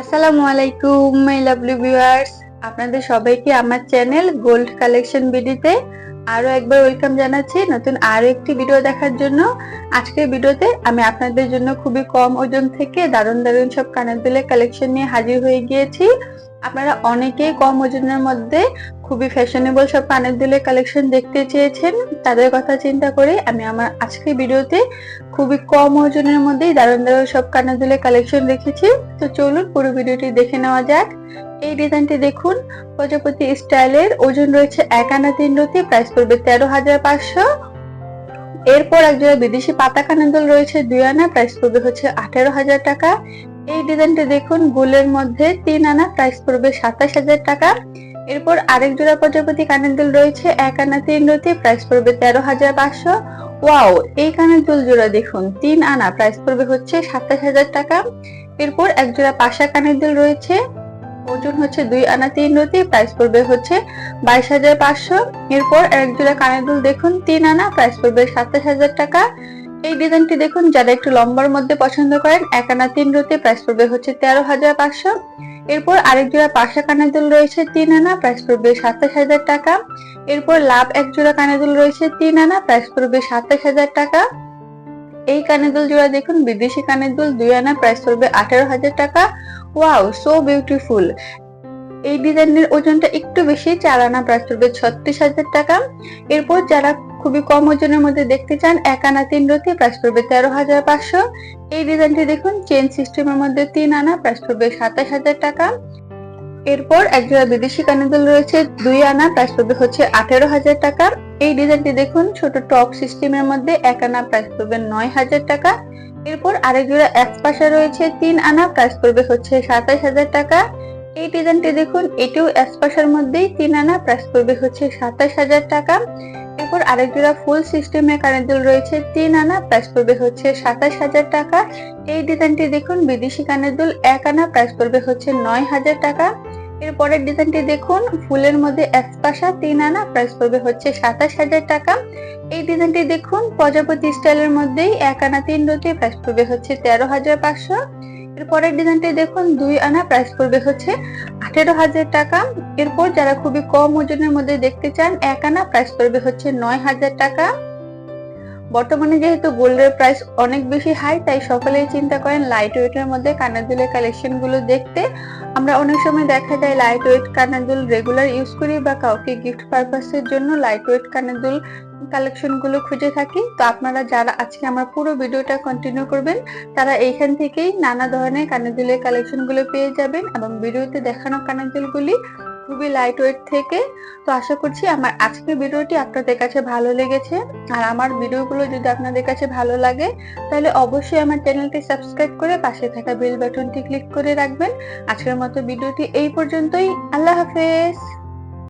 আসসালামু আলাইকুম my lovely viewers আপনাদের সবাইকে আমার চ্যানেল গোল্ড কালেকশন বিডিতে আরও একবার ওয়েলকাম জানাচ্ছি। নতুন আরও একটি ভিডিও দেখার জন্য। আজকের ভিডিওতে আমি আপনাদের জন্য খুবই কম ওজন থেকে দারুণ দারুণ সব কানের দুলের কালেকশন নিয়ে হাজির হয়ে গিয়েছি। আপনারা অনেকেই কম ওজনের মধ্যে খুবই ফ্যাশনেবল সব কানের দুলের কালেকশন দেখতে চেয়েছেন। তাদের কথা চিন্তা করে আমি আমার আজকের ভিডিওতে খুবই কম ওজনের মধ্যেই দারুণ দারুণ সব কানের দুলের কালেকশন রেখেছি তো চলুন পুরো ভিডিওটি দেখে নেওয়া যাক। এই ডিজাইনটি দেখুন, প্রজাপতি স্টাইলের ওজন রয়েছে এক আনা তিন রতি প্রাইস পড়বে তেরো হাজার পাঁচশো। এরপর একজোড়া বিদেশি পাতা কানের দুল রয়েছে দুই আনা প্রাইস পড়বে হচ্ছে আঠেরো হাজার টাকা। এই ডিজাইনটি দেখুন, গোলের মধ্যে তিন আনা প্রাইস পড়বে সাতাশ হাজার টাকা। এরপর আরেক জোড়া প্রজাপতি কানের দুল রয়েছে, এক আনা তিন রতি প্রাইস পড়বে তেরো হাজার পাঁচশো। ওয়াও এই কানের দুল জোড়া দেখুন, তিন আনা প্রাইস পড়বে হচ্ছে সাতাশ হাজার টাকা। এরপর এক জোড়া পাশা কানের দুল রয়েছে, ওজন হচ্ছে দুই আনা তিন রতি প্রাইস পড়বে হচ্ছে বাইশ হাজার পাঁচশো। এরপর এক জোড়া কানের দুল দেখুন, তিন আনা প্রাইস পড়বে সাতাশ হাজার টাকা। এই ডিজাইনটি দেখুন, যারা একটু লম্বার মধ্যে পছন্দ করেন, এক আনা তিন রতি প্রাইস পড়বে হচ্ছে তেরো হাজার পাঁচশো। এরপর আরেক জোড়া পাশা কানের দুল রয়েছে তিন আনা প্রাইস পড়বে সাতাশ হাজার টাকা। এরপর লাভ এক জোড়া কানের দুল রয়েছে তিন আনা প্রাইস পড়বে সাতাশ হাজার টাকা। এই কানের দুল জোড়া দেখুন, বিদেশি কানের দুল দুই আনা প্রাইস পড়বে আঠারো হাজার টাকা। ওয়াও সো বিউটিফুল এই ডিজাইনের ওজনটা একটু বেশি, চার আনা প্রাইস পড়বে ছত্রিশ হাজার টাকা। এরপর যারা খুবই কম ওজনের মধ্যে দেখতে চান এক আনা তিন রতি, প্রাইস পড়বে তেরো হাজার পাঁচশো। এই ডিজাইনটি দেখুন চেন সিস্টেমের মধ্যে তিন আনা, প্রাইস পড়বে সাতাশ হাজার টাকা। এরপর একজোড়া বিদেশি কানের রয়েছে, দুই আনা, প্রাইস পড়বে হচ্ছে আঠেরো হাজার টাকা। এই ডিজাইনটি দেখুন, ছোট টপ সিস্টেমের মধ্যে এক আনা, প্রাইস পড়বে নয় হাজার টাকা। এরপর আরেক জোড়া এক পাশা রয়েছে, তিন আনা, প্রাইস পড়বে হচ্ছে সাতাশ হাজার টাকা। এই ডিজাইনটি দেখুন, এটিও এক পাশার মধ্যেই তিন আনা, প্রাইস পড়বে হচ্ছে সাতাশ হাজার টাকা। এরপর আরেক জোড়া ফুল সিস্টেমের কানের দুল রয়েছে। তিন আনা প্রাইস পড়বে হচ্ছে সাতাশ হাজার টাকা। এই ডিজাইনটি দেখুন, বিদেশি কানের দুল এক আনা প্রাইস পড়বে হচ্ছে নয় হাজার টাকা। এরপরের ডিজাইনটি দেখুন, ফুলের মধ্যে একপাশা তিন আনা প্রাইস পড়বে হচ্ছে সাতাশ হাজার টাকা। এই ডিজাইনটি দেখুন, প্রজাপতি স্টাইলের মধ্যেই এক আনা তিন রতি প্রাইস পড়বে হচ্ছে তেরো হাজার পাঁচশো। এরপরের ডিজাইনটি দেখুন, দুই আনা প্রাইস পড়বে হচ্ছে আঠেরো হাজার টাকা। এরপর যারা খুবই কম ওজনের মধ্যে দেখতে চান, এক আনা প্রাইস পড়বে হচ্ছে নয় হাজার টাকা। বর্তমানে যেহেতু গোল্ডের প্রাইস অনেক বেশি হাই তাই সকলেই চিন্তা করেন লাইট ওয়েটের মধ্যে কানের দুলের কালেকশনগুলো দেখতে। আমরা অনেক সময় দেখা যায় লাইট ওয়েট কানের দুল রেগুলার ইউজ করি বা কাউকে গিফট পারপাসের জন্য লাইট ওয়েট কানের দুল কালেকশনগুলো খুঁজে থাকি। তো আপনারা যারা আজকে আমার পুরো ভিডিওটা কন্টিনিউ করবেন, তারা এইখান থেকেই নানা ধরনের কানের দুলের কালেকশনগুলো পেয়ে যাবেন এবং ভিডিওতে দেখানো কানের দুলগুলি খুবই লাইট ওয়েট থেকে। তো আশা করছি আমার আজকের ভিডিওটি আপনাদের কাছে ভালো লেগেছে। আর আমার ভিডিওগুলো যদি আপনাদের কাছে ভালো লাগে, তাহলে অবশ্যই আমার চ্যানেলটি সাবস্ক্রাইব করে পাশে থাকা বেল বাটনটি ক্লিক করে রাখবেন। আজকের মতো ভিডিওটি এই পর্যন্তই। আল্লাহ হাফেজ।